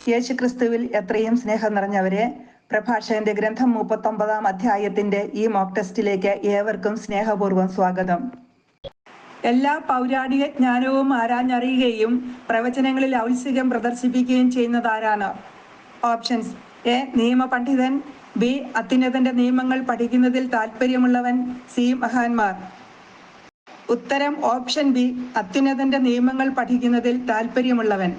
യേശുക്രിസ്തുവിൽ എത്രയും സ്നേഹം നിറഞ്ഞവരെ പ്രഭാഷകന്റെ ഗ്രന്ഥം മുപ്പത്തൊമ്പതാം അധ്യായത്തിന്റെ ഈ മോക്ക് ടെസ്റ്റിലേക്ക് ഏവർക്കും സ്നേഹപൂർവം സ്വാഗതം. എല്ലാ പൗരാണിക ജ്ഞാനവും ആരാഞ്ഞറിയുകയും പ്രവചനങ്ങളിൽ ഔത്സ്യം പ്രദർശിപ്പിക്കുകയും ചെയ്യുന്നത് ആരാണ് ഓപ്ഷൻസ് എ. നിയമപണ്ഡിതൻ ബി. അത്യുന്നതന്റെ നിയമങ്ങൾ പഠിക്കുന്നതിൽ താല്പര്യമുള്ളവൻ സി. മഹാന്മാർ. ഉത്തരം ഓപ്ഷൻ ബി. അത്യുന്നതന്റെ നിയമങ്ങൾ പഠിക്കുന്നതിൽ താല്പര്യമുള്ളവൻ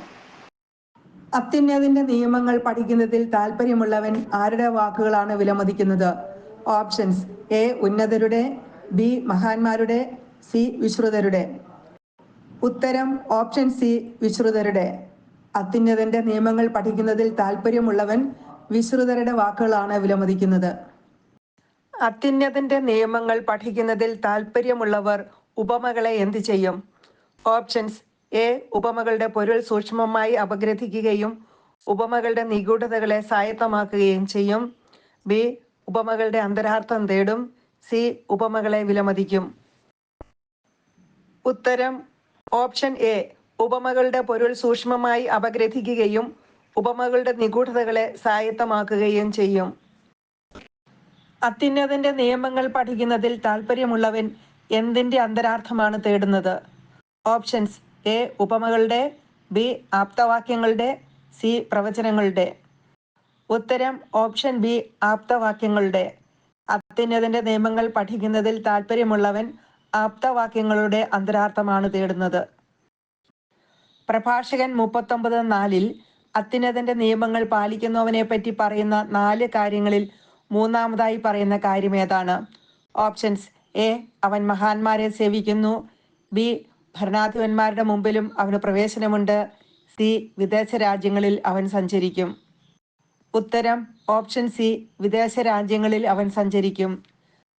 അത്യുന്നതിന്റെ നിയമങ്ങൾ പഠിക്കുന്നതിൽ താല്പര്യമുള്ളവൻ ആരുടെ വാക്കുകളാണ് വിലമതിക്കുന്നത്? ഓപ്ഷൻസ് എ ഉന്നതരുടെ ബി മഹാന്മാരുടെ സി വിശ്രുതരുടെ. ഉത്തരം ഓപ്ഷൻ സി വിശ്രുതരുടെ. അത്യുന്നതന്റെ നിയമങ്ങൾ പഠിക്കുന്നതിൽ താല്പര്യമുള്ളവൻ വിശ്രുതരുടെ വാക്കുകളാണ് വിലമതിക്കുന്നത്. അത്യുന്നതന്റെ നിയമങ്ങൾ പഠിക്കുന്നതിൽ താല്പര്യമുള്ളവർ ഉപമകളെ എന്ത് ചെയ്യും? ഓപ്ഷൻസ് എ ഉപമകളുടെ പൊരുൾ സൂക്ഷ്മമായി അപഗ്രഥിക്കുകയും ഉപമകളുടെ നിഗൂഢതകളെ സായത്തമാക്കുകയും ചെയ്യും. ബി ഉപമകളുടെ അന്തരാർത്ഥം തേടും. സി ഉപമകളെ വിലമതിക്കും. ഉത്തരം ഓപ്ഷൻ എ ഉപമകളുടെ പൊരുൾ സൂക്ഷ്മമായി അപഗ്രഥിക്കുകയും ഉപമകളുടെ നിഗൂഢതകളെ സായത്തമാക്കുകയും ചെയ്യും. അത്യുന്നതന്റെ നിയമങ്ങൾ പഠിക്കുന്നതിൽ താല്പര്യമുള്ളവൻ എന്തിന്റെ അന്തരാർത്ഥമാണ് തേടുന്നത്? ഓപ്ഷൻസ് എ ഉപമകളുടെ ബി ആപ്തവാക്യങ്ങളുടെ സി പ്രവചനങ്ങളുടെ. ഉത്തരം ഓപ്ഷൻ ബി ആപ്തവാക്യങ്ങളുടെ. അത്യുന്നതിന്റെ നിയമങ്ങൾ പഠിക്കുന്നതിൽ താല്പര്യമുള്ളവൻ ആപ്തവാക്യങ്ങളുടെ അന്തരാർത്ഥമാണ് തേടുന്നത്. പ്രഭാഷകൻ മുപ്പത്തൊമ്പത് നാലിൽ അത്യുന്നതന്റെ നിയമങ്ങൾ പാലിക്കുന്നവനെ പറ്റി പറയുന്ന നാല് കാര്യങ്ങളിൽ മൂന്നാമതായി പറയുന്ന കാര്യം ഏതാണ്? ഓപ്ഷൻസ് എ അവൻ മഹാന്മാരെ സേവിക്കുന്നു ബി ഭരണാധിപന്മാരുടെ മുമ്പിലും അവന് പ്രവേശനമുണ്ട്. സി വിദേശ രാജ്യങ്ങളിൽ അവൻ സഞ്ചരിക്കും. ഉത്തരം ഓപ്ഷൻ സി വിദേശ രാജ്യങ്ങളിൽ അവൻ സഞ്ചരിക്കും.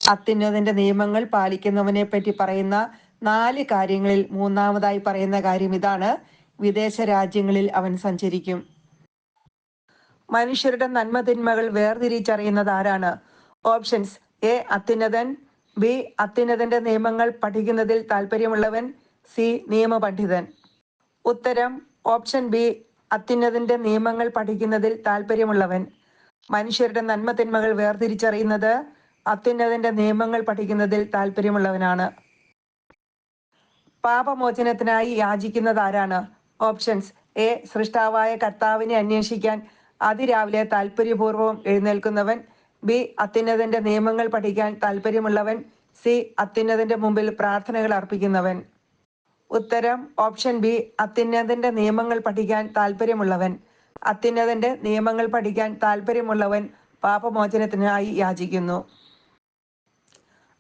അത്യുന്നതന്റെ നിയമങ്ങൾ പാലിക്കുന്നവനെ പറ്റി പറയുന്ന നാല് കാര്യങ്ങളിൽ മൂന്നാമതായി പറയുന്ന കാര്യം ഇതാണ്. വിദേശ രാജ്യങ്ങളിൽ അവൻ സഞ്ചരിക്കും. മനുഷ്യരുടെ നന്മതിന്മകൾ വേർതിരിച്ചറിയുന്നത് ആരാണ് ഓപ്ഷൻസ് എ അത്യുന്നതൻ ബി അത്യുന്നതന്റെ നിയമങ്ങൾ പഠിക്കുന്നതിൽ താല്പര്യമുള്ളവൻ സി നിയമപണ്ഡിതൻ. ഉത്തരം ഓപ്ഷൻ ബി അത്യുന്നതിന്റെ നിയമങ്ങൾ പഠിക്കുന്നതിൽ താല്പര്യമുള്ളവൻ മനുഷ്യരുടെ നന്മ തിന്മകൾ വേർതിരിച്ചറിയുന്നത് അത്യുന്നതിന്റെ നിയമങ്ങൾ പഠിക്കുന്നതിൽ താല്പര്യമുള്ളവനാണ് പാപമോചനത്തിനായി യാചിക്കുന്നത് ആരാണ്? ഓപ്ഷൻസ് എ സൃഷ്ടാവായ കർത്താവിനെ അന്വേഷിക്കാൻ അതിരാവിലെ താല്പര്യപൂർവം എഴുന്നേൽക്കുന്നവൻ. ബി അത്യുന്നതിന്റെ നിയമങ്ങൾ പഠിക്കാൻ താല്പര്യമുള്ളവൻ സി അത്യുന്നതിന്റെ മുമ്പിൽ പ്രാർത്ഥനകൾ അർപ്പിക്കുന്നവൻ. ഉത്തരം ഓപ്ഷൻ ബി അത്യുന്നതന്റെ നിയമങ്ങൾ പഠിക്കാൻ താല്പര്യമുള്ളവൻ അത്യുന്നതന്റെ നിയമങ്ങൾ പഠിക്കാൻ താല്പര്യമുള്ളവൻ പാപമോചനത്തിനായി യാചിക്കുന്നു.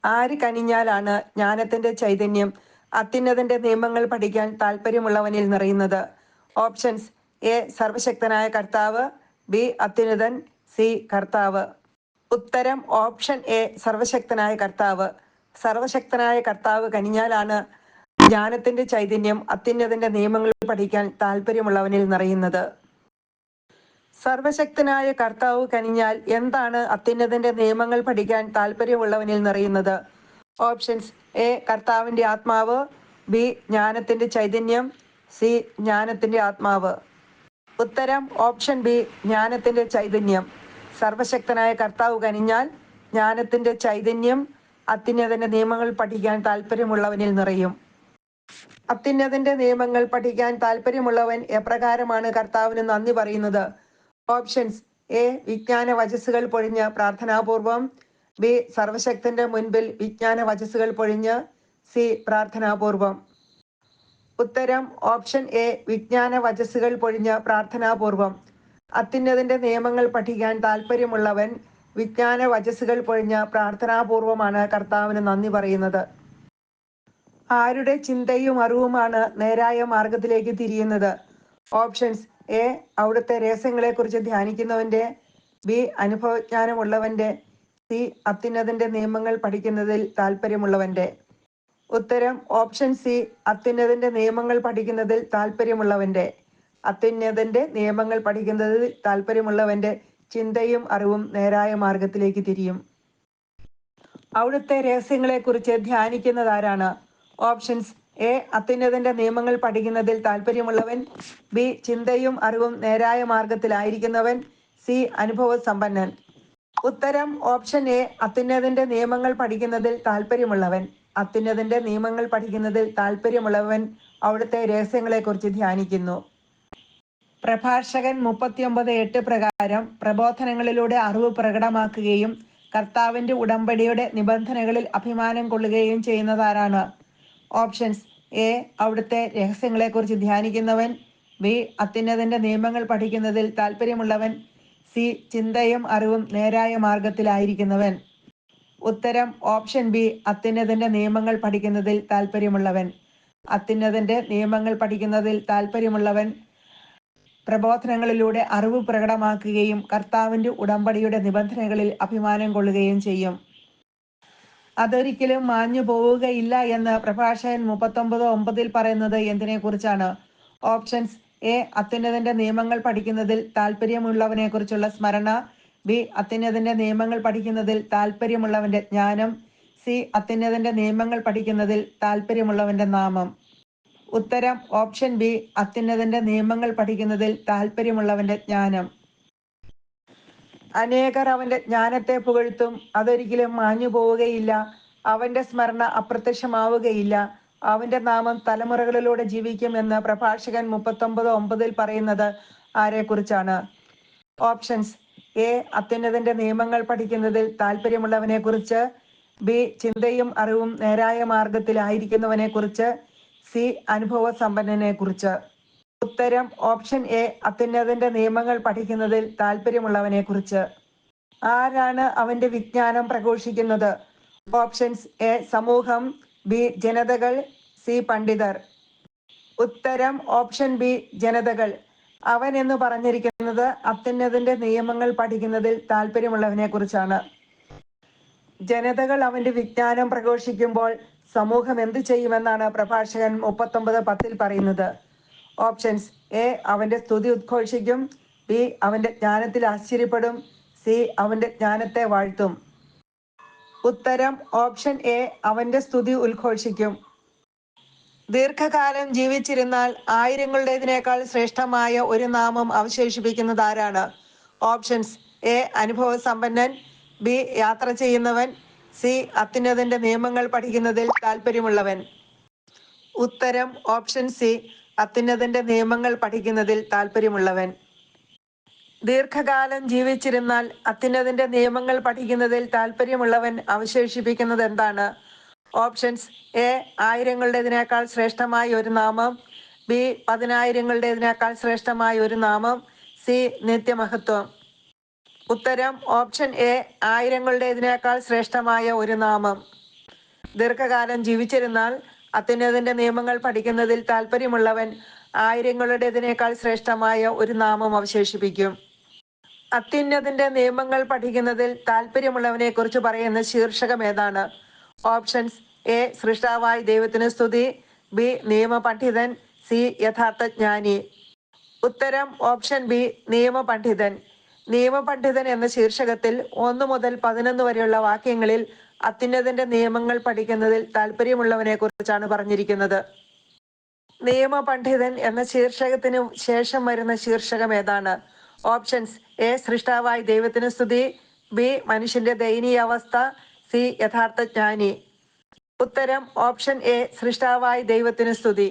ആര് കനിഞ്ഞാലാണ് ജ്ഞാനത്തിന്റെ ചൈതന്യം അത്യുന്നതന്റെ നിയമങ്ങൾ പഠിക്കാൻ താല്പര്യമുള്ളവനിൽ നിറയുന്നത്? ഓപ്ഷൻസ് എ സർവശക്തനായ കർത്താവ് ബി അത്യുന്നതൻ സി കർത്താവ്. ഉത്തരം ഓപ്ഷൻ എ സർവശക്തനായ കർത്താവ്. സർവശക്തനായ കർത്താവ് കനിഞ്ഞാലാണ് ജ്ഞാനത്തിന്റെ ചൈതന്യം അത്യുന്നതന്റെ നിയമങ്ങൾ പഠിക്കാൻ താല്പര്യമുള്ളവനിൽ നിറയുന്നത്. സർവശക്തനായ കർത്താവ് കനിഞ്ഞാൽ എന്താണ് അത്യുന്നതന്റെ നിയമങ്ങൾ പഠിക്കാൻ താല്പര്യമുള്ളവനിൽ നിറയുന്നത്? ഓപ്ഷൻസ് എ കർത്താവിന്റെ ആത്മാവ് ബി ജ്ഞാനത്തിന്റെ ചൈതന്യം സി ജ്ഞാനത്തിന്റെ ആത്മാവ്. ഉത്തരം ഓപ്ഷൻ ബി ജ്ഞാനത്തിന്റെ ചൈതന്യം. സർവശക്തനായ കർത്താവ് കനിഞ്ഞാൽ ജ്ഞാനത്തിന്റെ ചൈതന്യം അത്യുന്നതന്റെ നിയമങ്ങൾ പഠിക്കാൻ താല്പര്യമുള്ളവനിൽ നിറയും. അത്യുന്നതന്റെ നിയമങ്ങൾ പഠിക്കാൻ താല്പര്യമുള്ളവൻ എപ്രകാരമാണ് കർത്താവിന് നന്ദി പറയുന്നത്? ഓപ്ഷൻസ്. എ. വിജ്ഞാന വചസ്സുകൾ പൊഴിഞ്ഞ് പ്രാർത്ഥനാപൂർവം. ബി. സർവശക്തന്റെ മുൻപിൽ വിജ്ഞാന വചസ്സുകൾ പൊഴിഞ്ഞ്. സി. പ്രാർത്ഥനാപൂർവം. ഉത്തരം. Option A. വിജ്ഞാന വചസ്സുകൾ പൊഴിഞ്ഞ് പ്രാർത്ഥനാപൂർവം. അത്യുന്നതിന്റെ നിയമങ്ങൾ പഠിക്കാൻ താല്പര്യമുള്ളവൻ വിജ്ഞാന വചസ്സുകൾ പൊഴിഞ്ഞ് പ്രാർത്ഥനാപൂർവമാണ് കർത്താവിന് നന്ദി പറയുന്നത്. ആരുടെ ചിന്തയും അറിവുമാണ് നേരായ മാർഗത്തിലേക്ക് തിരിയുന്നത്? ഓപ്ഷൻസ് എ അവിടുത്തെ രഹസ്യങ്ങളെക്കുറിച്ച് ധ്യാനിക്കുന്നവന്റെ ബി അനുഭവജ്ഞാനമുള്ളവന്റെ സി അത്യുന്നതന്റെ നിയമങ്ങൾ പഠിക്കുന്നതിൽ താല്പര്യമുള്ളവന്റെ ഉത്തരം ഓപ്ഷൻ സി അത്യുന്നതന്റെ നിയമങ്ങൾ പഠിക്കുന്നതിൽ താല്പര്യമുള്ളവന്റെ അത്യുന്നതന്റെ നിയമങ്ങൾ പഠിക്കുന്നതിൽ താല്പര്യമുള്ളവന്റെ ചിന്തയും അറിവും നേരായ മാർഗത്തിലേക്ക് തിരിയും. അവിടുത്തെ രഹസ്യങ്ങളെക്കുറിച്ച് ധ്യാനിക്കുന്നത് ആരാണ് ഓപ്ഷൻസ് എ അത്യുന്നതന്റെ നിയമങ്ങൾ പഠിക്കുന്നതിൽ താല്പര്യമുള്ളവൻ. ബി ചിന്തയും അറിവും നേരായ മാർഗത്തിലായിരിക്കുന്നവൻ. സി അനുഭവ സമ്പന്നൻ ഉത്തരം ഓപ്ഷൻ എ അത്യുന്നതന്റെ നിയമങ്ങൾ പഠിക്കുന്നതിൽ താല്പര്യമുള്ളവൻ. അത്യുന്നതന്റെ നിയമങ്ങൾ പഠിക്കുന്നതിൽ താല്പര്യമുള്ളവൻ അവിടുത്തെ രഹസ്യങ്ങളെക്കുറിച്ച് ധ്യാനിക്കുന്നു. പ്രഭാഷകൻ മുപ്പത്തിയൊമ്പത് എട്ട് പ്രകാരം പ്രബോധനങ്ങളിലൂടെ അറിവ് പ്രകടമാക്കുകയും കർത്താവിന്റെ ഉടമ്പടിയുടെ നിബന്ധനകളിൽ അഭിമാനം കൊള്ളുകയും ചെയ്യുന്നതാരാണ്? ഓപ്ഷൻസ് എ അവിടുത്തെ രഹസ്യങ്ങളെക്കുറിച്ച് ധ്യാനിക്കുന്നവൻ. ബി അത്യുന്നതന്റെ നിയമങ്ങൾ പഠിക്കുന്നതിൽ താല്പര്യമുള്ളവൻ. സി ചിന്തയും അറിവും നേരായ മാർഗത്തിലായിരിക്കുന്നവൻ. ഉത്തരം ഓപ്ഷൻ ബി അത്യുന്നതന്റെ നിയമങ്ങൾ പഠിക്കുന്നതിൽ താല്പര്യമുള്ളവൻ. അത്യുന്നതന്റെ നിയമങ്ങൾ പഠിക്കുന്നതിൽ താല്പര്യമുള്ളവൻ. പ്രബോധനങ്ങളിലൂടെ അറിവ് പ്രകടമാക്കുകയും കർത്താവിന്റെ ഉടമ്പടിയുടെ നിബന്ധനകളിൽ അഭിമാനം കൊള്ളുകയും ചെയ്യും. അതൊരിക്കലും മാഞ്ഞു പോവുകയില്ല എന്ന് പ്രഭാഷകൻ മുപ്പത്തൊമ്പത് ഒമ്പതിൽ പറയുന്നത് എന്തിനെ കുറിച്ചാണ് ഓപ്ഷൻസ് എ. അത്യുന്നതന്റെ നിയമങ്ങൾ പഠിക്കുന്നതിൽ താല്പര്യമുള്ളവനെ കുറിച്ചുള്ള സ്മരണ. ബി. അത്യുന്നതന്റെ നിയമങ്ങൾ പഠിക്കുന്നതിൽ താല്പര്യമുള്ളവന്റെ ജ്ഞാനം. സി. അത്യുന്നതന്റെ നിയമങ്ങൾ പഠിക്കുന്നതിൽ താല്പര്യമുള്ളവന്റെ നാമം. ഉത്തരം ഓപ്ഷൻ ബി. അത്യുന്നതന്റെ നിയമങ്ങൾ പഠിക്കുന്നതിൽ താല്പര്യമുള്ളവന്റെ ജ്ഞാനം. അനേകർ അവന്റെ ജ്ഞാനത്തെ പുകഴ്ത്തും അതൊരിക്കലും മാഞ്ഞു പോവുകയില്ല. അവന്റെ സ്മരണ അപ്രത്യക്ഷമാവുകയില്ല. അവന്റെ നാമം തലമുറകളിലൂടെ ജീവിക്കും എന്ന് പ്രഭാഷകൻ മുപ്പത്തൊമ്പത് ഒമ്പതിൽ പറയുന്നത് ആരെക്കുറിച്ചാണ്? ഓപ്ഷൻസ്. എ. അത്യുന്നതന്റെ നിയമങ്ങൾ പഠിക്കുന്നതിൽ താല്പര്യമുള്ളവനെ കുറിച്ച് ബി. ചിന്തയും അറിവും നേരായ മാർഗത്തിലായിരിക്കുന്നവനെ കുറിച്ച് സി. അനുഭവ സമ്പന്നനെ കുറിച്ച് ഉത്തരം ഓപ്ഷൻ എ അത്യുന്നതന്റെ നിയമങ്ങൾ പഠിക്കുന്നതിൽ താല്പര്യമുള്ളവനെ കുറിച്ച്. ആരാണ് അവന്റെ വിജ്ഞാനം പ്രഘോഷിക്കുന്നത്? ഓപ്ഷൻസ് എ സമൂഹം ബി ജനതകൾ സി പണ്ഡിതർ. ഉത്തരം ഓപ്ഷൻ ബി ജനതകൾ. അവൻ എന്ന് പറഞ്ഞിരിക്കുന്നത് അത്യുന്നതന്റെ നിയമങ്ങൾ പഠിക്കുന്നതിൽ താല്പര്യമുള്ളവനെ കുറിച്ചാണ്. ജനതകൾ അവന്റെ വിജ്ഞാനം പ്രഘോഷിക്കുമ്പോൾ സമൂഹം എന്തു ചെയ്യുമെന്നാണ് പ്രഭാഷകൻ മുപ്പത്തൊമ്പത് പത്തിൽ പറയുന്നത്. ഓപ്ഷൻസ്. എ അവന്റെ സ്തുതി ഉദ്ഘോഷിക്കും. ബി അവന്റെ ജ്ഞാനത്തിൽ ആശ്ചര്യപ്പെടും. സി അവന്റെ ജ്ഞാനത്തെ വാഴ്ത്തും. ഉത്തരം ഓപ്ഷൻ എ അവന്റെ സ്തുതി ഉദ്ഘോഷിക്കും. ദീർഘകാലം ജീവിച്ചിരുന്നാൽ ആയിരങ്ങളുടേതിനേക്കാൾ ശ്രേഷ്ഠമായ ഒരു നാമം അവശേഷിപ്പിക്കുന്നത് ആരാണ്? ഓപ്ഷൻസ് എ അനുഭവ സമ്പന്നൻ ബി യാത്ര ചെയ്യുന്നവൻ. സി അത്യുന്നതന്റെ നിയമങ്ങൾ പഠിക്കുന്നതിൽ താല്പര്യമുള്ളവൻ ഉത്തരം ഓപ്ഷൻ സി അത്യുന്നതന്റെ നിയമങ്ങൾ പഠിക്കുന്നതിൽ താല്പര്യമുള്ളവൻ. ദീർഘകാലം ജീവിച്ചിരുന്നാൽ അത്യുന്നതന്റെ നിയമങ്ങൾ പഠിക്കുന്നതിൽ താല്പര്യമുള്ളവൻ അവശേഷിപ്പിക്കുന്നത് എന്താണ്? ഓപ്ഷൻസ് എ ആയിരങ്ങളുടേതിനേക്കാൾ ശ്രേഷ്ഠമായ ഒരു നാമം ബി പതിനായിരങ്ങളുടേതിനേക്കാൾ ശ്രേഷ്ഠമായ ഒരു നാമം സി നിത്യമഹത്വം. ഉത്തരം ഓപ്ഷൻ എ ആയിരങ്ങളുടേതിനേക്കാൾ ശ്രേഷ്ഠമായ ഒരു നാമം. ദീർഘകാലം ജീവിച്ചിരുന്നാൽ അത്യുന്നതന്റെ നിയമങ്ങൾ പഠിക്കുന്നതിൽ താല്പര്യമുള്ളവൻ ആയിരങ്ങളുടേതിനേക്കാൾ ശ്രേഷ്ഠമായ ഒരു നാമം അവശേഷിപ്പിക്കും. അത്യുന്നതിന്റെ നിയമങ്ങൾ പഠിക്കുന്നതിൽ താല്പര്യമുള്ളവനെ കുറിച്ച് പറയുന്ന ശീർഷകം ഏതാണ്? Options A. സൃഷ്ടാവായ ദൈവത്തിന് സ്തുതി. ബി. നിയമപണ്ഡിതൻ. സി. യഥാർത്ഥ ജ്ഞാനി ഉത്തരം ഓപ്ഷൻ ബി. നിയമപണ്ഡിതൻ. നിയമപണ്ഡിതൻ എന്ന ശീർഷകത്തിൽ ഒന്ന് മുതൽ പതിനൊന്ന് വരെയുള്ള വാക്യങ്ങളിൽ അത്യുന്നതന്റെ നിയമങ്ങൾ പഠിക്കുന്നതിൽ താല്പര്യമുള്ളവനെ കുറിച്ചാണ് പറഞ്ഞിരിക്കുന്നത്. നിയമ പണ്ഡിതൻ എന്ന ശീർഷകത്തിന് ശേഷം വരുന്ന ശീർഷകം ഏതാണ്? Options A. സൃഷ്ടാവായ ദൈവത്തിന് സ്തുതി ബി. മനുഷ്യന്റെ ദയനീയ അവസ്ഥ സി. യഥാർത്ഥ ജ്ഞാനി. ഉത്തരം ഓപ്ഷൻ എ. സൃഷ്ടാവായ ദൈവത്തിന് സ്തുതി.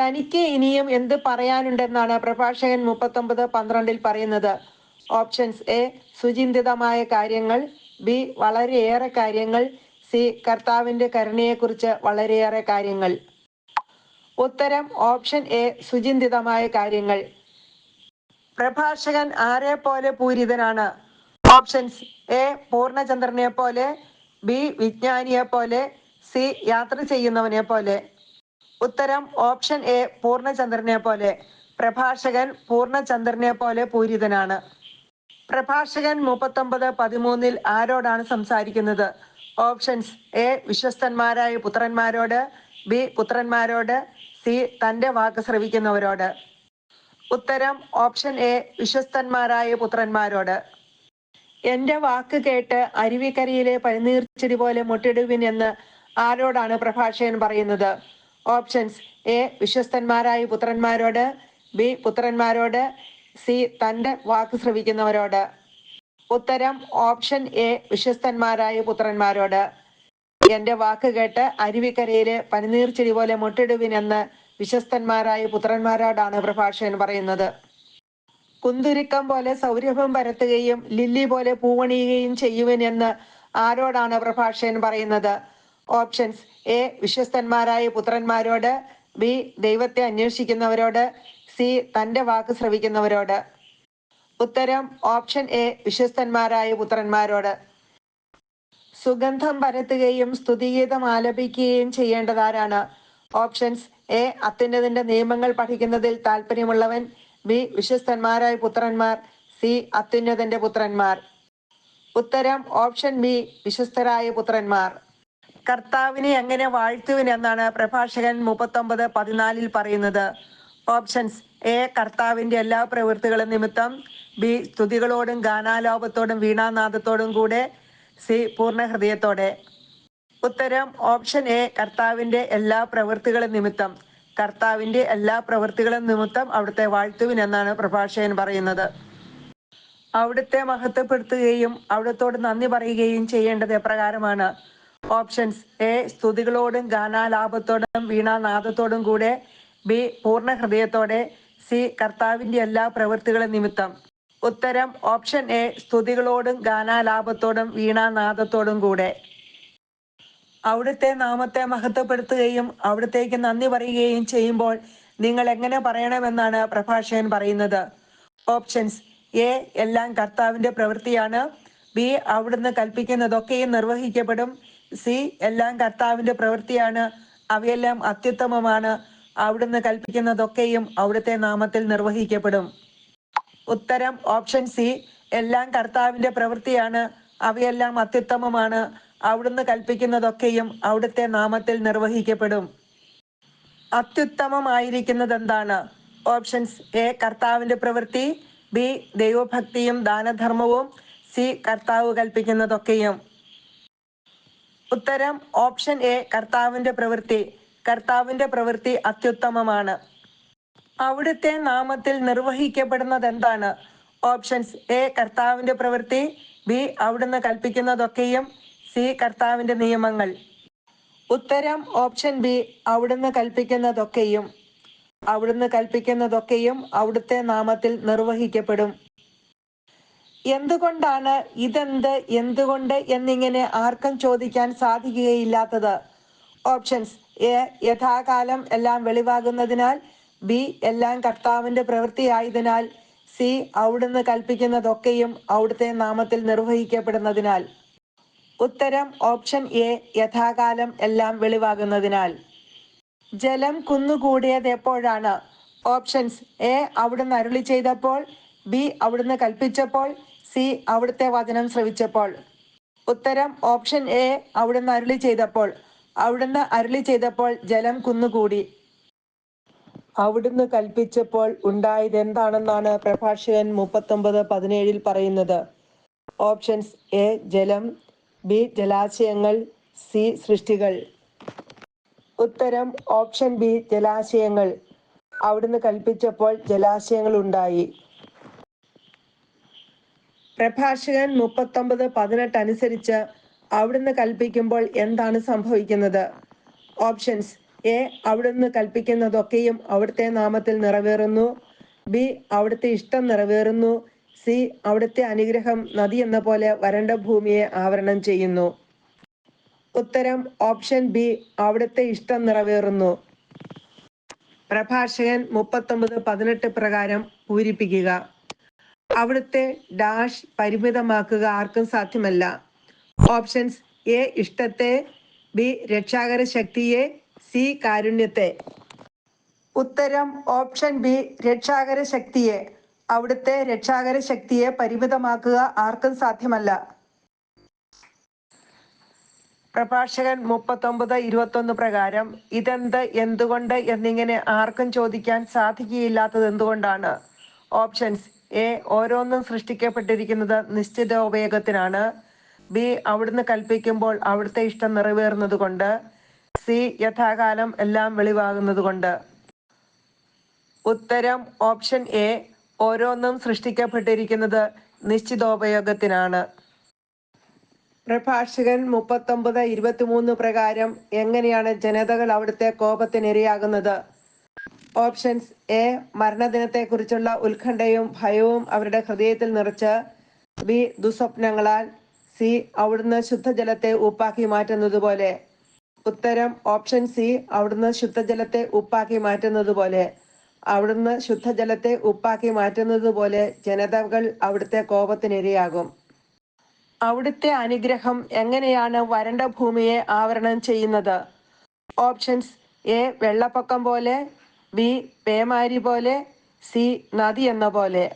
തനിക്ക് ഇനിയും എന്ത് പറയാനുണ്ടെന്നാണ് പ്രഭാഷകൻ മുപ്പത്തൊമ്പത് പന്ത്രണ്ടിൽ പറയുന്നത്. Options A. സുചിന്തിതമായ കാര്യങ്ങൾ ബി വളരെയേറെ കാര്യങ്ങൾ. സി കർത്താവിന്റെ കരുണയെക്കുറിച്ച് വളരെയേറെ കാര്യങ്ങൾ. ഉത്തരം ഓപ്ഷൻ എ സുചിന്തിതമായ കാര്യങ്ങൾ. പ്രഭാഷകൻ ആരെ പോലെ പൂരിതനാണ്? ഓപ്ഷൻസ് എ പൂർണചന്ദ്രനെ പോലെ. ബി വിജ്ഞാനിയെ പോലെ. സി യാത്ര ചെയ്യുന്നവനെ പോലെ. ഉത്തരം ഓപ്ഷൻ എ പൂർണചന്ദ്രനെ പോലെ. പ്രഭാഷകൻ പൂർണചന്ദ്രനെ പോലെ പൂരിതനാണ്. പ്രഭാഷകൻ മുപ്പത്തൊമ്പത് പതിമൂന്നിൽ ആരോടാണ് സംസാരിക്കുന്നത്? ഓപ്ഷൻസ് എ വിശ്വസ്തന്മാരായ പുത്രന്മാരോട് ബി പുത്രന്മാരോട് സി തന്റെ വാക്ക് ശ്രവിക്കുന്നവരോട്. ഉത്തരം ഓപ്ഷൻ എ വിശ്വസ്തന്മാരായ പുത്രന്മാരോട്. എന്റെ വാക്ക് കേട്ട് അരുവിക്കരയിലെ പനിനീർച്ചെടി പോലെ മുട്ടിടുവിൻ എന്ന് ആരോടാണ് പ്രഭാഷകൻ പറയുന്നത്? ഓപ്ഷൻസ് എ വിശ്വസ്തന്മാരായ പുത്രന്മാരോട് ബി പുത്രന്മാരോട് സി തന്റെ വാക്ക് ശ്രവിക്കുന്നവരോട്. ഉത്തരം ഓപ്ഷൻ എ വിശ്വസ്തന്മാരായ പുത്രന്മാരോട്. എന്റെ വാക്ക് കേട്ട് അരുവിക്കരയിലെ പനിനീർ ചെടി പോലെ മുട്ടിടുവിനെന്ന് വിശ്വസ്തന്മാരായ പുത്രന്മാരോടാണ് പ്രഭാഷകൻ പറയുന്നത്. കുന്തുരുക്കം പോലെ സൗരഭം പരത്തുകയും ലില്ലി പോലെ പൂവണിയുകയും ചെയ്യുവനെന്ന് ആരോടാണ് പ്രഭാഷകൻ പറയുന്നത്? ഓപ്ഷൻസ് എ വിശ്വസ്തന്മാരായ പുത്രന്മാരോട് ബി ദൈവത്തെ അന്വേഷിക്കുന്നവരോട് സി തന്റെ വാക്ക് ശ്രവിക്കുന്നവരോട് ഉത്തരം ഓപ്ഷൻ എ വിശ്വസ്തന്മാരായ പുത്രന്മാരോട്. സുഗന്ധം പരത്തുകയും സ്തുതിഗീതം ആലപിക്കുകയും ചെയ്യേണ്ടതാരാണ്? ഓപ്ഷൻസ് എ അത്യുന്നതിന്റെ നിയമങ്ങൾ പഠിക്കുന്നതിൽ താല്പര്യമുള്ളവൻ. ബി വിശ്വസ്തന്മാരായ പുത്രന്മാർ. സി അത്യുന്നതന്റെ പുത്രന്മാർ. ഉത്തരം ഓപ്ഷൻ ബി വിശ്വസ്തരായ പുത്രന്മാർ. കർത്താവിനെ എങ്ങനെ വാഴ്ത്തുവിനെന്നാണ് പ്രഭാഷകൻ മുപ്പത്തൊമ്പത് പതിനാലിൽ പറയുന്നത്. ഓപ്ഷൻസ് എ കർത്താവിന്റെ എല്ലാ പ്രവൃത്തികളും നിമിത്തം ബി സ്തുതികളോടും ഗാനാലോപത്തോടും വീണാനാദത്തോടും കൂടെ സി പൂർണ ഹൃദയത്തോടെ ഉത്തരം ഓപ്ഷൻ എ കർത്താവിന്റെ എല്ലാ പ്രവൃത്തികളും നിമിത്തം. കർത്താവിന്റെ എല്ലാ പ്രവൃത്തികളും നിമിത്തം അവിടുത്തെ വാഴ്ത്തുവിൻ എന്നാണ് പ്രഭാഷകൻ പറയുന്നത്. അവിടുത്തെ മഹത്വപ്പെടുത്തുകയും അവിടത്തോട് നന്ദി പറയുകയും ചെയ്യേണ്ടത് എപ്രകാരമാണ്? ഓപ്ഷൻസ് എ സ്തുതികളോടും ഗാനാലാപത്തോടും വീണാനാദത്തോടും കൂടെ ബി പൂർണ ഹൃദയത്തോടെ സി കർത്താവിന്റെ എല്ലാ പ്രവൃത്തികളും നിമിത്തം. ഉത്തരം ഓപ്ഷൻ എ സ്തുതികളോടും ഗാനാലാപത്തോടും വീണാനാദത്തോടും കൂടെ. അവിടുത്തെ നാമത്തെ മഹത്വപ്പെടുത്തുകയും അവിടുത്തേക്ക് നന്ദി പറയുകയും ചെയ്യുമ്പോൾ നിങ്ങൾ എങ്ങനെ പറയണമെന്നാണ് പ്രഭാഷകൻ പറയുന്നത്. ഓപ്ഷൻസ് എ എല്ലാം കർത്താവിന്റെ പ്രവൃത്തിയാണ്. ബി അവിടുന്ന് കൽപ്പിക്കുന്നതൊക്കെയും നിർവഹിക്കപ്പെടും. സി എല്ലാം കർത്താവിന്റെ പ്രവൃത്തിയാണ്. അവയെല്ലാം അത്യുത്തമമാണ്. അവിടുന്ന് കൽപ്പിക്കുന്നതൊക്കെയും അവിടുത്തെ നാമത്തിൽ നിർവഹിക്കപ്പെടും. ഉത്തരം ഓപ്ഷൻ സി. എല്ലാം കർത്താവിന്റെ പ്രവൃത്തിയാണ്. അവയെല്ലാം അത്യുത്തമമാണ്. അവിടുന്ന് കൽപ്പിക്കുന്നതൊക്കെയും അവിടുത്തെ നാമത്തിൽ നിർവഹിക്കപ്പെടും. അത്യുത്തമമായിരിക്കുന്നത് എന്താണ് ഓപ്ഷൻസ് എ. കർത്താവിന്റെ പ്രവൃത്തി. ബി. ദൈവഭക്തിയും ദാനധർമ്മവും. സി. കർത്താവ് കൽപ്പിക്കുന്നതൊക്കെയും. ഉത്തരം ഓപ്ഷൻ എ. കർത്താവിന്റെ പ്രവൃത്തി. കർത്താവിന്റെ പ്രവൃത്തി അത്യുത്തമമാണ്. അവിടുത്തെ നാമത്തിൽ നിർവഹിക്കപ്പെടുന്നത് എന്താണ് ഓപ്ഷൻസ് എ കർത്താവിന്റെ പ്രവൃത്തി ബി അവിടുന്ന് കൽപ്പിക്കുന്നതൊക്കെയും സി കർത്താവിന്റെ നിയമങ്ങൾ. ഉത്തരം ഓപ്ഷൻ ബി അവിടുന്ന് കൽപ്പിക്കുന്നതൊക്കെയും. അവിടുന്ന് കൽപ്പിക്കുന്നതൊക്കെയും അവിടുത്തെ നാമത്തിൽ നിർവഹിക്കപ്പെടും. എന്തുകൊണ്ടാണ് ഇതെന്ത് എന്തുകൊണ്ട് എന്നിങ്ങനെ ആർക്കും ചോദിക്കാൻ സാധിക്കുകയില്ലാത്തത്? ഓപ്ഷൻസ് എ യഥാകാലം എല്ലാം വെളിവാകുന്നതിനാൽ ബി എല്ലാം കർത്താവിന്റെ പ്രവൃത്തിയായതിനാൽ സി അവിടുന്ന് കൽപ്പിക്കുന്നതൊക്കെയും അവിടുത്തെ നാമത്തിൽ നിർവഹിക്കപ്പെടുന്നതിനാൽ. ഉത്തരം ഓപ്ഷൻ എ യഥാകാലം എല്ലാം വെളിവാകുന്നതിനാൽ. ജലം കുന്നുകൂടിയത് എപ്പോഴാണ്? ഓപ്ഷൻസ് എ അവിടുന്ന് അരുളി ചെയ്തപ്പോൾ ബി അവിടുന്ന് കൽപ്പിച്ചപ്പോൾ സി അവിടുത്തെ വചനം ശ്രവിച്ചപ്പോൾ. ഉത്തരം ഓപ്ഷൻ എ അവിടുന്ന് അരുളി ചെയ്തപ്പോൾ. അവിടുന്ന് അരുളി ചെയ്തപ്പോൾ ജലം കുന്നുകൂടി. അവിടുന്ന് കൽപ്പിച്ചപ്പോൾ ഉണ്ടായത് എന്താണെന്നാണ് പ്രഭാഷകൻ മുപ്പത്തൊമ്പത് പതിനേഴിൽ പറയുന്നത്. ഓപ്ഷൻസ് എ ജലം ബി ജലാശയങ്ങൾ സി സൃഷ്ടികൾ. ഉത്തരം ഓപ്ഷൻ ബി ജലാശയങ്ങൾ. അവിടുന്ന് കൽപ്പിച്ചപ്പോൾ ജലാശയങ്ങൾ ഉണ്ടായി. പ്രഭാഷകൻ മുപ്പത്തൊമ്പത് പതിനെട്ട് അനുസരിച്ച് അവിടുന്ന് കൽപ്പിക്കുമ്പോൾ എന്താണ് സംഭവിക്കുന്നത്? ഓപ്ഷൻസ് എ അവിടുന്ന് കൽപ്പിക്കുന്നതൊക്കെയും അവിടുത്തെ നാമത്തിൽ നിറവേറുന്നു. ബി അവിടുത്തെ ഇഷ്ടം നിറവേറുന്നു. സി അവിടുത്തെ അനുഗ്രഹം നദി എന്ന പോലെ വരണ്ട ഭൂമിയെ ആവരണം ചെയ്യുന്നു. ഉത്തരം ഓപ്ഷൻ ബി അവിടുത്തെ ഇഷ്ടം നിറവേറുന്നു. പ്രഭാഷകൻ മുപ്പത്തൊമ്പത് പതിനെട്ട് പ്രകാരം പൂരിപ്പിക്കുക. അവിടുത്തെ ഡാഷ് പരിമിതമാക്കുക ആർക്കും സാധ്യമല്ല. ഓപ്ഷൻസ് എ ഇഷ്ടത്തെ ബി രക്ഷാകര ശക്തിയെ സി കാരുണ്യത്തെ. ഉത്തരം ഓപ്ഷൻ ബി രക്ഷാകര ശക്തിയെ അവിടുത്തെ രക്ഷാകര ശക്തിയെ പരിമിതമാക്കുക ആർക്കും സാധ്യമല്ല. പ്രഭാഷകൻ മുപ്പത്തൊമ്പത് ഇരുപത്തൊന്ന് പ്രകാരം ഇതെന്ത് എന്തുകൊണ്ട് എന്നിങ്ങനെ ആർക്കും ചോദിക്കാൻ സാധിക്കുകയില്ലാത്തത് എന്തുകൊണ്ടാണ്? ഓപ്ഷൻസ് എ ഓരോന്നും സൃഷ്ടിക്കപ്പെട്ടിരിക്കുന്നത് നിശ്ചിത ഉപയോഗത്തിനാണ്. ബി അവിടുന്ന് കൽപ്പിക്കുമ്പോൾ അവിടുത്തെ ഇഷ്ടം നിറവേറുന്നത് കൊണ്ട് സി യഥാകാലം എല്ലാം വെളിവാകുന്നത് കൊണ്ട് ഉത്തരം ഓപ്ഷൻ എ ഓരോന്നും സൃഷ്ടിക്കപ്പെട്ടിരിക്കുന്നത് നിശ്ചിതോപയോഗത്തിനാണ്. പ്രഭാഷകൻ മുപ്പത്തൊമ്പത് ഇരുപത്തിമൂന്ന് പ്രകാരം എങ്ങനെയാണ് ജനതകൾ അവിടുത്തെ കോപത്തിനിരയാകുന്നത്? ഓപ്ഷൻസ് എ മരണദിനത്തെക്കുറിച്ചുള്ള ഉത്കണ്ഠയും ഭയവും അവരുടെ ഹൃദയത്തിൽ നിറച്ച്. ബി ദുസ്വപ്നങ്ങളാൽ. സി അവിടുന്ന് ശുദ്ധജലത്തെ ഉപ്പാക്കി മാറ്റുന്നത് പോലെ ഉത്തരം ഓപ്ഷൻ സി അവിടുന്ന് ശുദ്ധജലത്തെ ഉപ്പാക്കി മാറ്റുന്നത് പോലെ അവിടുന്ന് ശുദ്ധജലത്തെ ഉപ്പാക്കി മാറ്റുന്നത് പോലെ ജനതകൾ അവിടുത്തെ കോപത്തിനിരയാകും. അവിടുത്തെ അനുഗ്രഹം എങ്ങനെയാണ് വരണ്ട ഭൂമിയെ ആവരണം ചെയ്യുന്നത്? ഓപ്ഷൻസ് എ വെള്ളപ്പൊക്കം പോലെ ബി പേമാരി പോലെ സി നദി എന്ന പോലെ.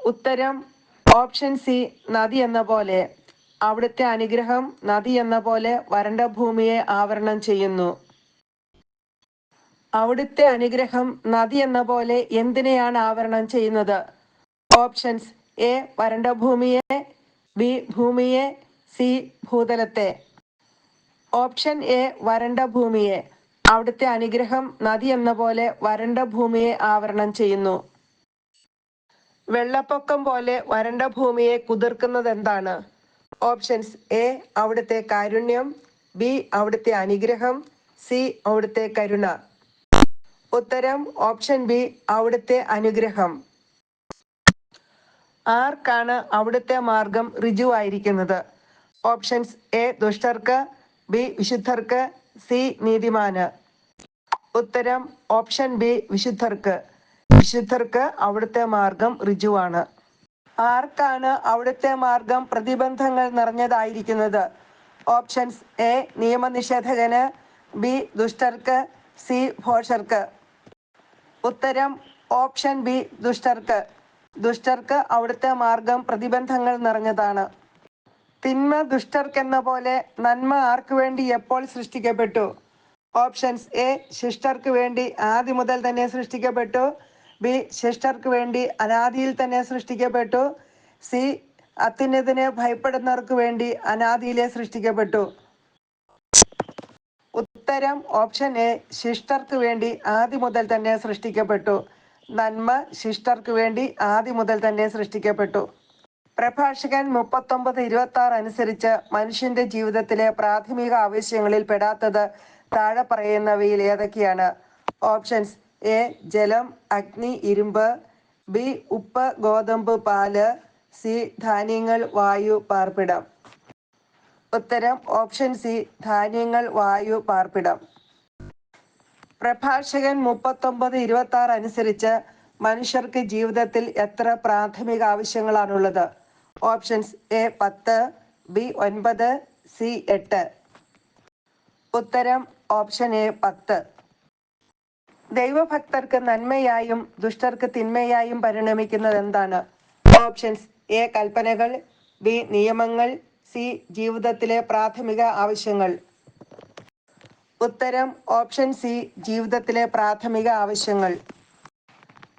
ഉത്തരം ഓപ്ഷൻ സി നദി എന്ന പോലെ. അവിടുത്തെ അനുഗ്രഹം നദി എന്ന പോലെ വരണ്ട ഭൂമിയെ ആവരണം ചെയ്യുന്നു. അവിടുത്തെ അനുഗ്രഹം നദി എന്ന പോലെ എന്തിനെയാണ് ആവരണം ചെയ്യുന്നത്? ഓപ്ഷൻസ് എ വരണ്ട ഭൂമിയെ ബി ഭൂമിയെ സി ഭൂതലത്തെ. ഓപ്ഷൻ എ വരണ്ട ഭൂമിയെ. അവിടുത്തെ അനുഗ്രഹം നദി എന്ന പോലെ വരണ്ട ഭൂമിയെ ആവരണം ചെയ്യുന്നു. വെള്ളപ്പൊക്കം പോലെ വരണ്ട ഭൂമിയെ കുതിർക്കുന്നത് എന്താണ് ഓപ്ഷൻസ് എ അവിടുത്തെ കാരുണ്യം ബി അവിടുത്തെ അനുഗ്രഹം സി അവിടുത്തെ കരുണ. ഉത്തരം ഓപ്ഷൻ ബി അവിടുത്തെ അനുഗ്രഹം. ആർക്കാണ് അവിടുത്തെ മാർഗം ഋജുവായിരിക്കുന്നത് ഓപ്ഷൻസ് എ ദുഷ്ടർക്ക് ബി വിശുദ്ധർക്ക് സി നീതിമാന്. ഉത്തരം ഓപ്ഷൻ ബി വിശുദ്ധർക്ക്. വിശുദ്ധർക്ക് അവിടുത്തെ മാർഗം ഋജുവാണ്. ആർക്കാണ് അവിടുത്തെ മാർഗം പ്രതിബന്ധങ്ങൾ നിറഞ്ഞതായിരിക്കുന്നത്? ഓപ്ഷൻസ് എ നിയമനിഷേധകന് ബി ദുഷ്ടർക്ക് സി ഭോഷർക്ക്. ഉത്തരം ഓപ്ഷൻ ബി ദുഷ്ടർക്ക്. ദുഷ്ടർക്ക് അവിടുത്തെ മാർഗം പ്രതിബന്ധങ്ങൾ നിറഞ്ഞതാണ്. തിന്മ ദുഷ്ടർക്കെന്ന പോലെ നന്മ ആർക്കു വേണ്ടി എപ്പോൾ സൃഷ്ടിക്കപ്പെട്ടു? ഓപ്ഷൻസ് എ ശിഷ്ടർക്ക് വേണ്ടി ആദ്യം മുതൽ തന്നെ സൃഷ്ടിക്കപ്പെട്ടു. ബി ശിഷ്ടർക്ക് വേണ്ടി അനാദിയിൽ തന്നെ സൃഷ്ടിക്കപ്പെട്ടു. സി അത്യുന്നതിനെ ഭയപ്പെടുന്നവർക്ക് വേണ്ടി അനാദിയിലെ സൃഷ്ടിക്കപ്പെട്ടു. ഉത്തരം ഓപ്ഷൻ എ ശിഷ്ടർക്ക് വേണ്ടി ആദ്യം മുതൽ തന്നെ സൃഷ്ടിക്കപ്പെട്ടു. നന്മ ശിഷ്ടർക്ക് വേണ്ടി ആദ്യം മുതൽ തന്നെ സൃഷ്ടിക്കപ്പെട്ടു. പ്രഭാഷകൻ മുപ്പത്തൊമ്പത് ഇരുപത്തി ആറ് അനുസരിച്ച് മനുഷ്യന്റെ ജീവിതത്തിലെ പ്രാഥമിക ആവശ്യങ്ങളിൽ പെടാത്തത് താഴെ പറയുന്നവയിൽ ഏതൊക്കെയാണ്? ഓപ്ഷൻസ് എ ജലം അഗ്നി ഇരുമ്പ് ബി ഉപ്പ് ഗോതമ്പ് പാൽ സി ധാന്യങ്ങൾ വായു പാർപ്പിടം. ഉത്തരം ഓപ്ഷൻ സി ധാന്യങ്ങൾ വായു പാർപ്പിടം. പ്രഭാഷകൻ മുപ്പത്തൊമ്പത് ഇരുപത്തി ആറ് അനുസരിച്ച് മനുഷ്യർക്ക് ജീവിതത്തിൽ എത്ര പ്രാഥമിക ആവശ്യങ്ങളാണുള്ളത്? ഓപ്ഷൻസ് എ പത്ത് ബി ഒൻപത് സി എട്ട്. ഉത്തരം ഓപ്ഷൻ എ പത്ത്. ദൈവഭക്തർക്ക് നന്മയായും ദുഷ്ടർക്ക് തിന്മയായും പരിണമിക്കുന്നത് എന്താണ് ഓപ്ഷൻസ് എ കൽപ്പനകൾ ബി നിയമങ്ങൾ സി ജീവിതത്തിലെ പ്രാഥമിക ആവശ്യങ്ങൾ. ഉത്തരം ഓപ്ഷൻ സി ജീവിതത്തിലെ പ്രാഥമിക ആവശ്യങ്ങൾ.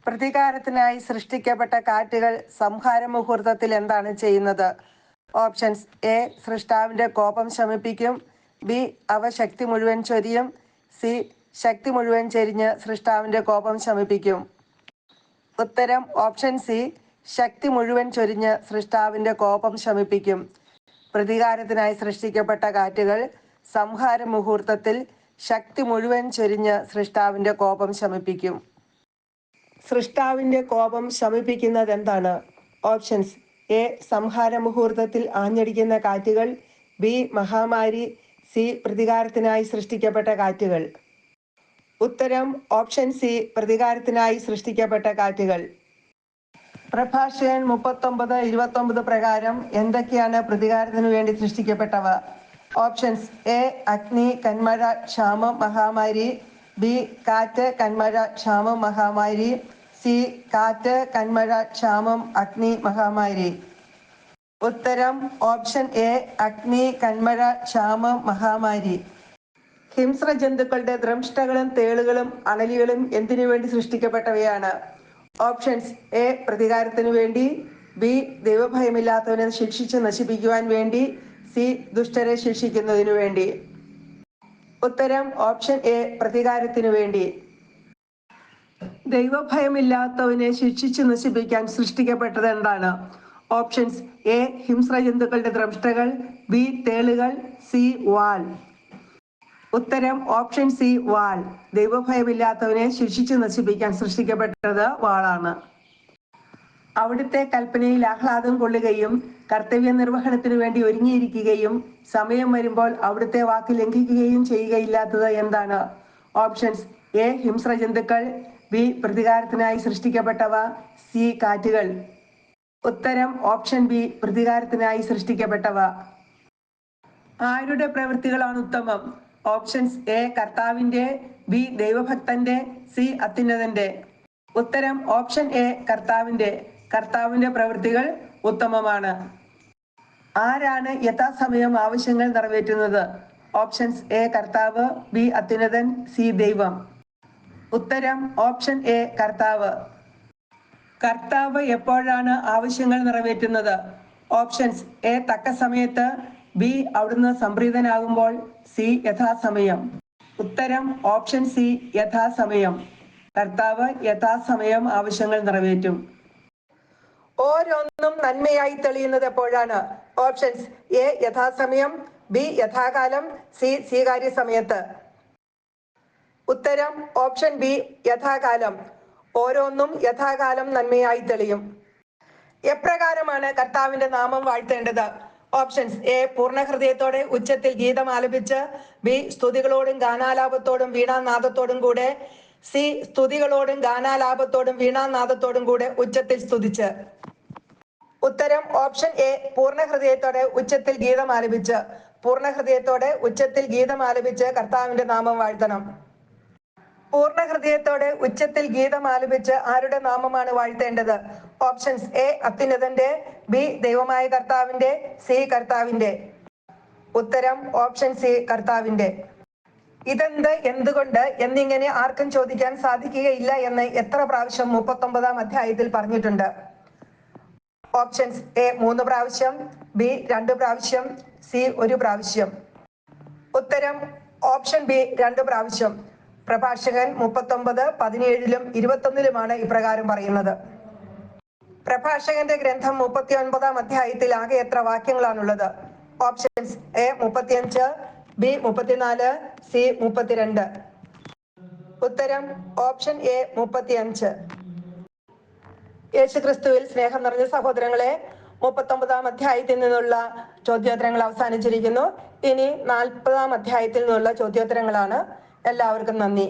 പ്രതികാരത്തിനായി സൃഷ്ടിക്കപ്പെട്ട കാറ്റുകൾ സംഹാര മുഹൂർത്തത്തിൽ എന്താണ് ചെയ്യുന്നത്? ഓപ്ഷൻസ് എ സൃഷ്ടാവിന്റെ കോപം ശമിപ്പിക്കും. ബി അവ ശക്തി മുഴുവൻ ചൊരിയും. സി ശക്തി മുഴുവൻ ചെരിഞ്ഞ് സൃഷ്ടാവിന്റെ കോപം ശമിപ്പിക്കും. ഉത്തരം ഓപ്ഷൻ സി ശക്തി മുഴുവൻ ചൊരിഞ്ഞ് സൃഷ്ടാവിന്റെ കോപം ശമിപ്പിക്കും. പ്രതികാരത്തിനായി സൃഷ്ടിക്കപ്പെട്ട കാറ്റുകൾ സംഹാര മുഹൂർത്തത്തിൽ ശക്തി മുഴുവൻ ചൊരിഞ്ഞ് സൃഷ്ടാവിന്റെ കോപം ശമിപ്പിക്കും. സൃഷ്ടാവിന്റെ കോപം ശമിപ്പിക്കുന്നത് എന്താണ്? ഓപ്ഷൻസ് എ സംഹാര മുഹൂർത്തത്തിൽ ആഞ്ഞടിക്കുന്ന കാറ്റുകൾ ബി മഹാമാരി സി പ്രതികാരത്തിനായി സൃഷ്ടിക്കപ്പെട്ട കാറ്റുകൾ. ഉത്തരം ഓപ്ഷൻ സി പ്രതികാരത്തിനായി സൃഷ്ടിക്കപ്പെട്ട കാറ്റുകൾ. പ്രഭാഷകൻ മുപ്പത്തൊമ്പത് ഇരുപത്തൊമ്പത് പ്രകാരം എന്തൊക്കെയാണ് പ്രതികാരത്തിനു വേണ്ടി സൃഷ്ടിക്കപ്പെട്ടവ? ഓപ്ഷൻസ് എ അഗ്നി കന്മഴ ക്ഷാമം മഹാമാരി. ബി കാറ്റ് കന്മഴ ക്ഷാമം മഹാമാരി. സി കാറ്റ് കന്മഴ ക്ഷാമം അഗ്നി മഹാമാരി. ഉത്തരം ഓപ്ഷൻ എ അഗ്നി കന്മഴ ക്ഷാമം മഹാമാരി. ഹിംസ്ര ജന്തുക്കളുടെ ദ്രംഷ്ടകളും തേളുകളും അണലികളും എന്തിനു വേണ്ടി സൃഷ്ടിക്കപ്പെട്ടവയാണ്? ഓപ്ഷൻസ് എ പ്രതികാരത്തിനു വേണ്ടി ബി ദൈവഭയമില്ലാത്തവനെ ശിക്ഷിച്ച് നശിപ്പിക്കുവാൻ വേണ്ടി സി ദുഷ്ടരെ ശിക്ഷിക്കുന്നതിനു വേണ്ടി. ഉത്തരം ഓപ്ഷൻ എ പ്രതികാരത്തിനു വേണ്ടി. ദൈവഭയമില്ലാത്തവനെ ശിക്ഷിച്ച് നശിപ്പിക്കാൻ സൃഷ്ടിക്കപ്പെട്ടത് എന്താണ്? ഓപ്ഷൻസ് എ ഹിംസ്ര ജന്തുക്കളുടെ ദ്രംഷ്ടകൾ ബി തേളുകൾ സി വാൽ. ഉത്തരം ഓപ്ഷൻ സി വാൾ. ദൈവഭയമില്ലാത്തവനെ ശിക്ഷിച്ചു നശിപ്പിക്കാൻ സൃഷ്ടിക്കപ്പെട്ടത് വാളാണ്. അവിടുത്തെ കൽപ്പനയിൽ ആഹ്ലാദം കൊള്ളുകയും കർത്തവ്യ നിർവഹണത്തിനു വേണ്ടി ഒരുങ്ങിയിരിക്കുകയും സമയം വരുമ്പോൾ അവിടുത്തെ വാക്ക് ലംഘിക്കുകയും ചെയ്യുകയില്ലാത്തത് എന്താണ്? ഓപ്ഷൻസ് എ ഹിംസ്രജന്തുക്കൾ. ബി പ്രതികാരത്തിനായി സൃഷ്ടിക്കപ്പെട്ടവ. സി കാറ്റുകൾ. ഉത്തരം ഓപ്ഷൻ ബി പ്രതികാരത്തിനായി സൃഷ്ടിക്കപ്പെട്ടവ. ആരുടെ പ്രവൃത്തികളാണ് ഉത്തമം? ഓപ്ഷൻസ് എ കർത്താവിന്റെ ബി ദൈവഭക്തന്റെ സി അത്യുന്നതന്റെ ഉത്തരം ഓപ്ഷൻ എ കർത്താവിന്റെ കർത്താവിന്റെ പ്രവൃത്തികൾ ഉത്തമമാണ്. ആരാണ് യഥാസമയം ആവശ്യങ്ങൾ നിറവേറ്റുന്നത്? ഓപ്ഷൻസ് എ കർത്താവ് ബി അത്യുന്നതൻ സി ദൈവം. ഉത്തരം ഓപ്ഷൻ എ കർത്താവ്. കർത്താവ് എപ്പോഴാണ് ആവശ്യങ്ങൾ നിറവേറ്റുന്നത്? ഓപ്ഷൻസ് എ തക്ക സമയത്ത് ബി അവിടുന്ന് സംപ്രീതനാകുമ്പോൾ സി യഥാസമയം. ഉത്തരം ഓപ്ഷൻ സി യഥാസമയം. കർത്താവ് യഥാസമയം ആവശ്യങ്ങൾ നിറവേറ്റും. ഓരോന്നും നന്മയായി തെളിയുന്നത് എപ്പോഴാണ്? ഓപ്ഷൻസ് എ യഥാസമയം. ബി യഥാകാലം. സി സ്വീകാര്യ സമയത്ത് ഉത്തരം ഓപ്ഷൻ ബി യഥാകാലം. ഓരോന്നും യഥാകാലം നന്മയായി തെളിയും. എപ്രകാരമാണ് കർത്താവിന്റെ നാമം വാഴ്ത്തേണ്ടത്? ഓപ്ഷൻസ് എ പൂർണ ഹൃദയത്തോടെ ഉച്ചത്തിൽ ഗീതം ആലപിച്ച് ബി സ്തുതികളോടും ഗാനാലാപത്തോടും വീണാനാദത്തോടും കൂടെ സി സ്തുതികളോടും ഗാനാലാപത്തോടും വീണാനാദത്തോടും കൂടെ ഉച്ചത്തിൽ സ്തുതിച്ച്. ഉത്തരം ഓപ്ഷൻ എ പൂർണ ഹൃദയത്തോടെ ഉച്ചത്തിൽ ഗീതം ആലപിച്ച്. പൂർണ ഹൃദയത്തോടെ ഉച്ചത്തിൽ ഗീതം ആലപിച്ച് കർത്താവിന്റെ നാമം വാഴ്ത്തണം. പൂർണ ഹൃദയത്തോടെ ഉച്ചത്തിൽ ഗീതം ആലപിച്ച് ആരുടെ നാമമാണ് വാഴ്ത്തേണ്ടത്? ഓപ്ഷൻസ് എ അത്യുന്നതന്റെ ബി ദൈവമായ കർത്താവിന്റെ സി കർത്താവിന്റെ ഉത്തരം ഓപ്ഷൻ സി കർത്താവിന്റെ ഇതെന്ത് എന്തുകൊണ്ട് എന്നിങ്ങനെ ആർക്കും ചോദിക്കാൻ സാധിക്കുകയില്ല എന്ന് എത്ര പ്രാവശ്യം മുപ്പത്തൊമ്പതാം അധ്യായത്തിൽ പറഞ്ഞിട്ടുണ്ട്. ഓപ്ഷൻസ് എ മൂന്ന് പ്രാവശ്യം ബി രണ്ട് പ്രാവശ്യം സി ഒരു പ്രാവശ്യം. ഉത്തരം ഓപ്ഷൻ ബി രണ്ട് പ്രാവശ്യം. പ്രഭാഷകൻ മുപ്പത്തൊമ്പത് പതിനേഴിലും ഇരുപത്തൊന്നിലുമാണ് ഇപ്രകാരം പറയുന്നത്. പ്രഭാഷകന്റെ ഗ്രന്ഥം മുപ്പത്തി ഒൻപതാം അധ്യായത്തിൽ ആകെ എത്ര വാക്യങ്ങളാണുള്ളത്? ഓപ്ഷൻസ് എ മുപ്പത്തിയഞ്ച് ബി മുപ്പത്തിനാല് സി മുപ്പത്തിരണ്ട്. ഉത്തരം ഓപ്ഷൻ എ മുപ്പത്തിയഞ്ച്. യേശുക്രിസ്തുവിൽ സ്നേഹം നിറഞ്ഞ സഹോദരങ്ങളെ മുപ്പത്തൊമ്പതാം അധ്യായത്തിൽ നിന്നുള്ള ചോദ്യോത്തരങ്ങൾ അവസാനിച്ചിരിക്കുന്നു. ഇനി നാൽപ്പതാം അധ്യായത്തിൽ നിന്നുള്ള ചോദ്യോത്തരങ്ങളാണ്. എല്ലാവർക്കും നന്ദി.